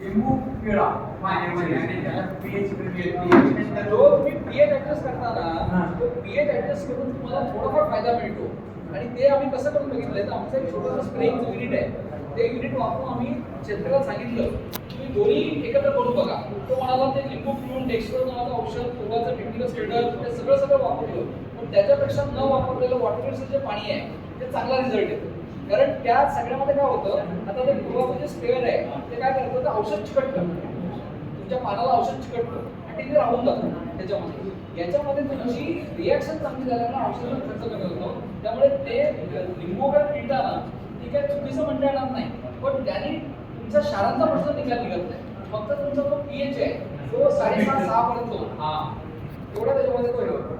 लिंबू पिळा. आणि त्याला जो तुम्ही पीएच ऍडजस्ट. करताना तो पीएच ऍडजस्ट करून तुम्हाला थोडाफार फायदा मिळतो. आणि ते आम्ही कसं करून बघितलंय तर आमचं एक छोटंसं स्प्रेइंगचं युनिट आहे. ते युनिट वापरून आम्ही शेतकऱ्याला सांगितलं तुम्ही दोन्ही एकत्र करून बघा. तो म्हणाला ते लिंबू पिळून डेक्स्ट्रो नावाचं औषध फुगाचं टेक्निकल स्टेटर ते सगळं सगळं वापरलं. पण त्याच्यापेक्षा न वापरलेलं वॉटरचं जे पाणी आहे ते चांगला रिझल्ट येतो. कारण त्या सगळ्यामध्ये काय होतं आता ते फुगाचं जे स्प्रेअर आहे. ते काय करतं ते औषध चिकटतं तुमच्या पानाला औषध चिकटतं आणि ते राहून जातं त्याच्यामध्ये. याच्यामध्ये तुमची रिॲक्शन चांगली झाल्यामुळे औषधाचा खर्च कमी होतो. त्यामुळे ते लिंबू वगैरे पिळताना ठीक आहे चुकीचं म्हणता येणार नाही. पण त्याने तुमचा शाळांचा प्रश्न निघाला निघत नाही. फक्त तुमचा जो पीएच आहे तो साडेसहा सहा पर्यंत हा. एवढा त्याच्यामध्ये तो हे होतो.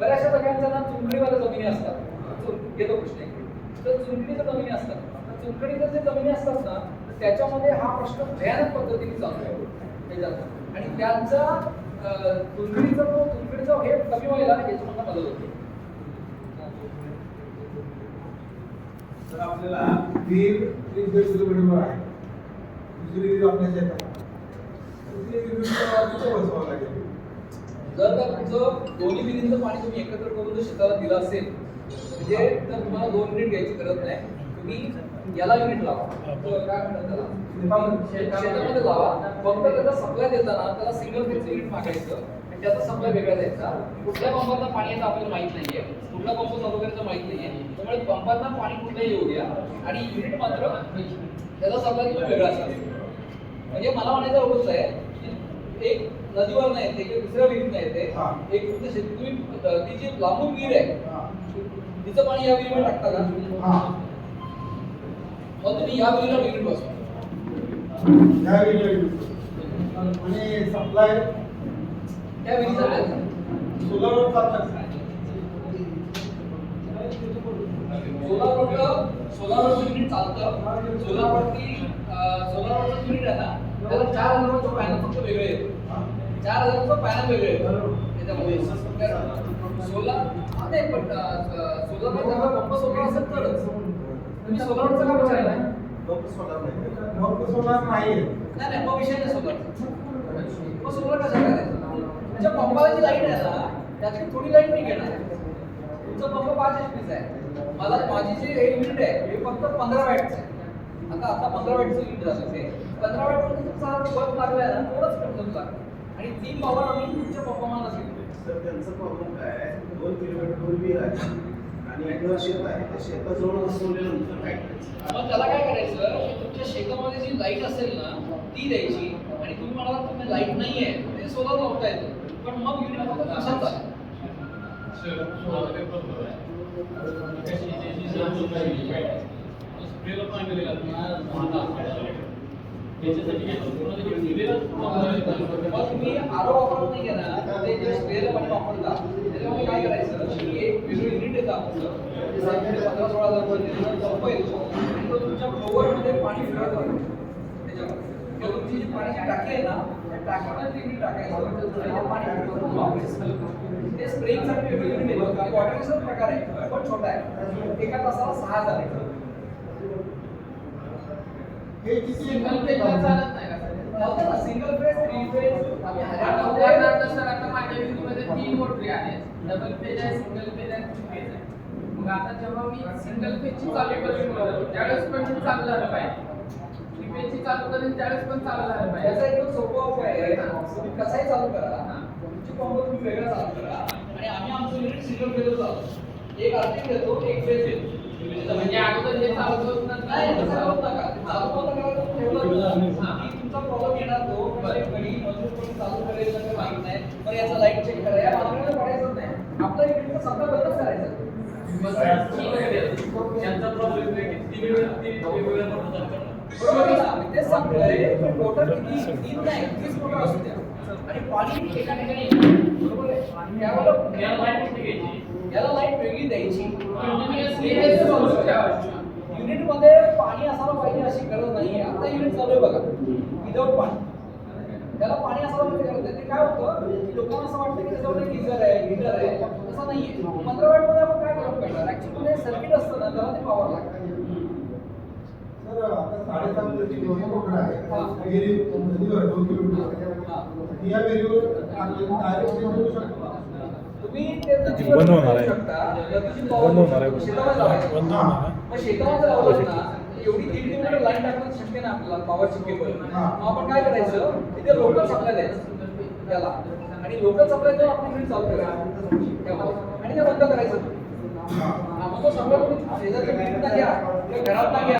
बऱ्याचशा सगळ्यांच्या ना चुनखडीवाल्या जमिनी असतात. चुन- घेतो प्रश्न तर चुनखडीच्या जमिनी असतात. तर चुनखडीच्या जे जमिनी असतात ना तर त्याच्यामध्ये हा प्रश्न भयानक पद्धतीने चालू आहे. त्याच्यात आणि त्यांचा चुनखडीचा जो चुनखडीचा हे कमी व्हायला याची मला मदत होते. तर आपल्याला दीड किलोमीटरवर आहे. दुसरी आपल्या बसवावं लागेल? जर का तुमचं दोन्ही विहिरींचं पाणी तुम्ही एकत्र करून जर शेताला दिलं असेल म्हणजे तर तुम्हाला दोन युनिट घ्यायची गरज नाही. तुम्ही याला युनिट लावा. काय म्हणतात त्याला? शे- शेतामध्ये लावा. फक्त त्याचा सप्लाय देताना त्याला सिंगल फेज युनिट मागायचं आणि त्याचा सप्लाय वेगळा द्यायचा. कुठल्या पंपातनं पाणी येतं आपल्याला माहीत नाहीये. कुठला पंप चालू करायचं माहीत नाहीये. त्यामुळे पंपातनं पाणी कुठलंही येऊ द्या. आणि युनिट मात्र त्याचा सप्लाय तुम्ही वेगळा असावा म्हणजे मला म्हणायचं एवढंच आहे. की एक नदीवर नाही येते किंवा दुसऱ्या विहिरीत नाही येते हा. एक तुमच्या शेती तुम्ही अ, ती जी लांबून विहीर आहे. तिचं पाणी या विहिरीवर टाकता का हा. मग तुम्ही या विहिरीला विहिरीत बसवा. या विहिरीला आणि सप्लाय त्या विहिरीचा चालतात सोलारवरचं सोलारवरचं युनिट चालतं. सोलारवरती अ, सोलारवरचं युनिट आहे ना त्याला चार पॅनल फक्त वेगळं येतं. चार वेगळं येतं त्याच्यामध्ये कारण सोलार हा नाही पण पंप सोलार असेल तरच. तुम्ही सोलारवरचं का विचारलाय मग सोलार नाही. नाही नाही मग विषय नाही सोलारचा. मग सोलार कशा करायचं? तुमच्या पंपाला जी लाइट आहे ना त्याची थोडी लाइट मी घेणार तुमचा पंप पाच एच पीचा आहे. मला माझी जी हे युनिट आहे हे फक्त पंधरा वॅटचं आहे. आता आता पंधरा वॅटचं युनिट झालं ते. पंधरा वॅटमध्ये तुमचा बल्ब लागलाय ना तेवढंच कंट्रोल लागतं आणि ती पॉवर आम्ही तुमच्या पंपाला घेतो तर त्यांचा प्रॉब्लेम काय आहे? दोन किलोमीटरवर विहीर आहे आणि एक शेत आहे त्या शेताजवळ बसवल्यानंतर काय करायचं? मग त्याला काय करायचं की तुमच्या शेतामध्ये जी लाइट असेल ना ती द्यायची. आणि तुम्ही म्हणाला तुम्ही लाइट नाहीये ते सोलार लावता येतं. पण मग युनिट फक्त दिवसात चालेल मग तुम्ही आरो वापरत नाही ना ते जे स्प्रेला पाणी वापरता त्याच्यामध्ये काय करायचं की एक वेगळं युनिट येतं आपलं पंधरा सोळा हज़ार रुपये पंप येतो तो तुमच्या फ्लोअरमध्ये पाणी फिरत राहतो त्याच्यामध्ये किंवा तुमची जी पाण्याची टाकी आहे ना त्या टाकीमध्ये ते युनिट टाकायचं पाणी फिरवून वापरायचं ते स्प्रेइंगसाठी वेगळं युनिट येतं वॉटरचा प्रकार आहे पण छोटा आहे एका तासाला सहा हज़ार आहे. हे सिंगल पेजला चालत नाही का सिंगल फेज थ्री फेज आम्ही आता उदाहरणार्थ सर आता माझ्या विहिरीमध्ये तीन मोटरी आहेत. डबल पेज आहे सिंगल पेज आहे थ्री पेज आहे. मग आता जेव्हा मी सिंगल पेजची चालू करेन त्यावेळेस पण चालू झालं पाहिजे. थ्री पेजची चालू करेन त्यावेळेस पण चालू झालं याचा पाहिजे एकदम सोपा उपाय आहे. तुम्ही कसाही चालू करा. तुमची पंप तुम्ही वेगळा चालू करा. आणि आम्ही आमचं युनिट सिंगल फेज चालू एक अर्थिंग देतो एक फेज येतो म्हणजे अगोदर हे चालू करून नाही तसं करू नका. आणि पाणी एका ठिकाणी. बरोबर आहे याला लाइट वेगळी द्यायची Continuously हे चालू ठेवायचं. युनिटमध्ये पाणी असायला पाहिजे अशी गरज नाहीये. आता युनिट चालू आहे बघा. विदाऊट पाणी. त्याला पाणी असायला पाहिजे गरज नाही ते काय होतं? लोकांना असं वाटतं की त्याच्यामध्ये गिझर आहे हीटर आहे. तसं नाहीये. पंधरा वॅटमध्ये आपण काय करू? करणार ऍक्च्युली सर्किट असतं ना त्याला ते पॉवर लागतं. साडेसात हा. नदीवर बंद होणार आहे. बंद होणार आहे. बंद होणार आहे. एवढी दीड किलोमीटर लाईन टाकणं शक्य नाही आपल्याला पॉवरची केबल हा. मग आपण काय करायचं तिथे लोकल सप्लाय द्यायचं त्याला आणि लोकल सप्लाय देऊन आपण ग्रीड चालू करायचं. आणि ते बंद करायचं मग तो किंवा घरात घ्या